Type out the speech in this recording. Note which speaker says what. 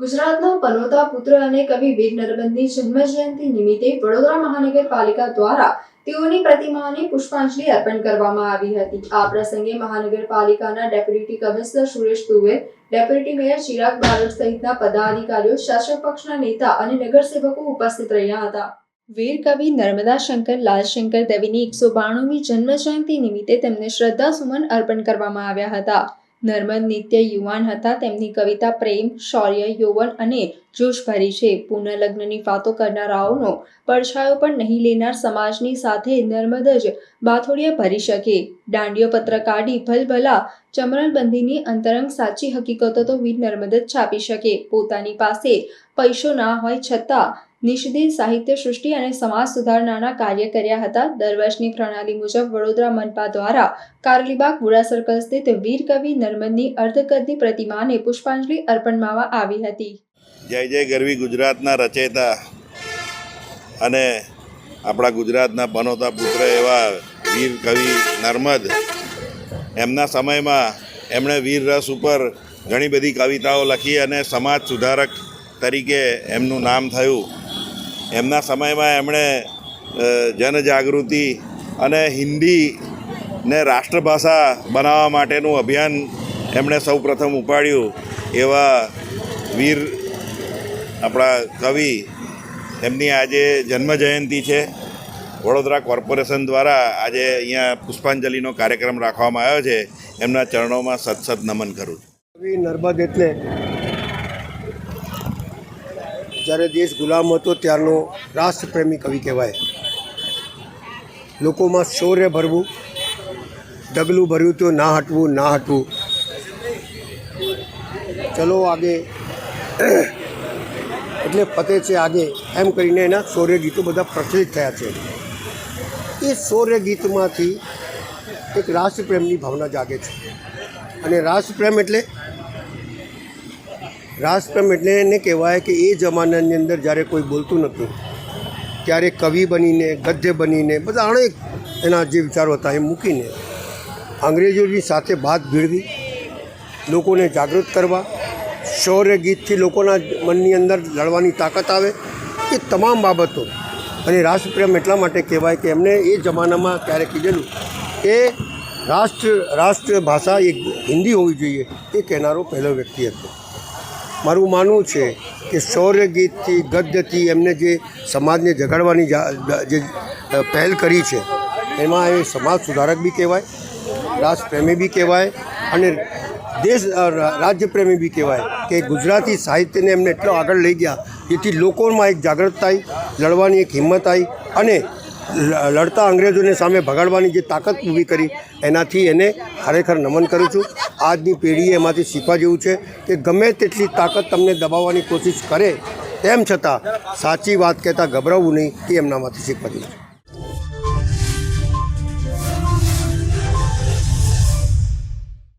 Speaker 1: ગુજરાતના પનોતા પુત્ર અને કવિ વીર નરબંધની જન્મજયંતિ નિમિત્તે વડોદરા મહાનગરપાલિકા દ્વારા તેઓની પ્રતિમાને પુષ્પાંજલિ અર્પણ કરવામાં આવી હતી. આ પ્રસંગે મહાનગરપાલિકાના deputy commissioner Suresh Dubey, deputy mayor Chirag Barot સહિતના પદાધિકારીઓ, શાસક પક્ષના નેતા અને નગરસેવકો ઉપસ્થિત રહ્યા હતા. વીર કવિ નર્મદા શંકર લાલશંકર દેવીની એકસો બાણુમી જન્મજયંતિ નિમિત્તે તેમને શ્રદ્ધા સુમન અર્પણ કરવામાં આવ્યા હતા. નર્મદ નિત્ય યુવાન હતા. તેમની કવિતા પ્રેમ, શૌર્ય, યૌવન અને જોશ ભરી છે. પુનઃલગ્નની વાતો કરનારાઓનો પડછાયો પણ નહીં લેનાર સમાજની સાથે નર્મદ જ બાથોડિયા ભરી શકે. દાંડિયો પત્ર કાઢી ભલભલા ચમરણબંધીની અંતરંગ સાચી હકીકતો તો વીર નર્મદ જ છાપી શકે. પોતાની પાસે પૈસો ના હોય છતાં નિષિદ્ધ સાહિત્ય સૃષ્ટિ અને સમાજ સુધારણાના કાર્ય કર્યા હતા. દર વર્ષની પ્રણાલી મુજબ વડોદરા મનપા દ્વારા કારલીબાગ બુડા સર્કલ સ્થિત વીર કવિ નર્મદની અર્ધકદની પ્રતિમાને પુષ્પાંજલિ અર્પણવામાં આવી હતી.
Speaker 2: જય જય ગરવી ગુજરાતના રચયિતા અને આપણા ગુજરાતના બનોતા પુત્ર એવા વીર કવિ નર્મદ. એમના સમયમાં એમણે વીર રસ ઉપર ઘણી બધી કવિતાઓ લખી અને સમાજ સુધારક તરીકે એમનું નામ થયું. એમના સમયમાં એમણે જનજાગૃતિ અને હિન્દીને રાષ્ટ્રભાષા બનાવવા માટેનું અભિયાન એમણે સૌપ્રથમ ઉપાડ્યું એવા વીર આપણા કવિ, એમની આજે જન્મ જયંતિ છે. વડોદરા કોર્પોરેશન દ્વારા આજે અહીંયા પુષ્પાંજલિનો કાર્યક્રમ રાખવામાં આવ્યો છે. એમના ચરણોમાં સતસત નમન કરું છું.
Speaker 3: નર્મદ એટલે જ્યારે દેશ ગુલામ હતો ત્યારનો રાષ્ટ્રપ્રેમી કવિ કહેવાય. લોકોમાં શૌર્ય ભરવું, ડગલું ભર્યું તો ના હટવું ના હટવું. ચલો આગે. એટલે ફતે છે આગે. એમ કરીને એના શૌર્ય ગીતો બધા પ્રચલિત થયા છે. એ શૌર્ય ગીતમાંથી એક રાષ્ટ્રપ્રેમની ભાવના જાગે છે. અને રાષ્ટ્રપ્રેમ એટલે રાષ્ટ્રપ્રેમ એટલે એને કહેવાય કે એ જમાનાની અંદર જ્યારે કોઈ બોલતું નહોતું, ત્યારે કવિ બનીને, ગદ્ય બનીને, બધા અનેક એના જે વિચારો હતા એ મૂકીને અંગ્રેજોની સાથે ભાત ભીડવી લોકોને જાગૃત કરવા, શૌર્ય ગીતથી લોકોના મનની અંદર લડવાની તાકાત આવે, એ તમામ બાબતો. અને રાષ્ટ્રપ્રેમ એટલા માટે કહેવાય કે એમને એ જમાનામાં ક્યારે કીધેલું કે રાષ્ટ્ર રાષ્ટ્રભાષા એક હિન્દી હોવી જોઈએ, એ કહેનારો પહેલો વ્યક્તિ હતો. મારું માનવું છે કે શૌર્ય ગીતથી, ગદ્યથી એમને જે સમાજને જગાડવાની જા- પહેલ કરી છે, એમાં એ સમાજ સુધારક બી કહેવાય રાષ્ટ્રપ્રેમી બી કહેવાય અને દેશ રાજ્યપ્રેમી બી કહેવાય કે ગુજરાતી સાહિત્યને એમને એટલો આગળ લઈ ગયા, જેથી લોકોમાં એક જાગૃતતા આવી લડવાની એક હિંમત આવી અને લડતા અંગ્રેજોને સામે ભગાડવાની જે તાકાત ઊભી કરી, એનાથી એને ખરેખર નમન કરું છું. આજની પેઢીએ એમાંથી શીખવા જેવું છે કે ગમે તેટલી તાકાત તમને દબાવવાની કોશિશ કરે, તેમ છતાં સાચી વાત કહેતા ગભરાવવું નહીં એ એમનામાંથી શીખવા જેવું છે.